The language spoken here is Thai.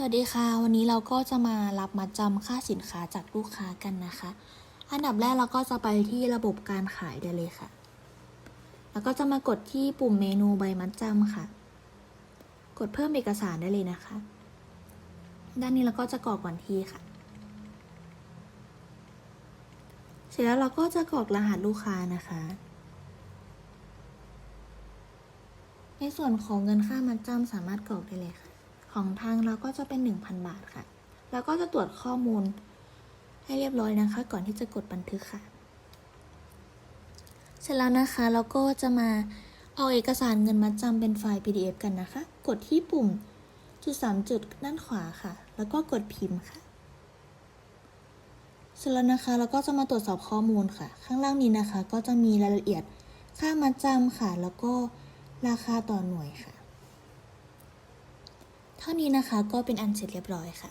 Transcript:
สวัสดีค่ะ วันนี้เราก็จะมารับมัดจำค่าสินค้าจากลูกค้ากันนะคะ อันดับแรกเราก็จะไปที่ระบบการขายได้เลยค่ะ แล้วก็จะมากดที่ปุ่มเมนูใบมัดจำค่ะ กดเพิ่มเอกสารได้เลยนะคะ ด้านนี้เราก็จะกรอกวันที่ค่ะ เสร็จแล้วเราก็จะกรอกรหัสลูกค้านะคะ ในส่วนของเงินค่ามัดจำสามารถกรอกได้เลยค่ะ ของทางเราก็จะเป็น 1,000 บาทค่ะ แล้วก็จะตรวจข้อมูลให้เรียบร้อยนะคะ ก่อนที่จะกดบันทึกค่ะ เสร็จแล้วนะคะเราก็จะมาเอาเอกสารเงินมัดจำเป็นไฟล์ PDF กันนะคะ กดที่ปุ่มจุดสามจุดด้านขวาค่ะ แล้วก็กดพิมพ์ค่ะเสร็จแล้วนะคะเราก็จะมาตรวจสอบข้อมูลค่ะ ข้างล่างนี้นะคะ ก็จะมีรายละเอียดค่ามัดจำค่ะ แล้วก็ราคาต่อหน่วยค่ะ ท่านี้นะคะก็เป็นอันเสร็จเรียบร้อยค่ะ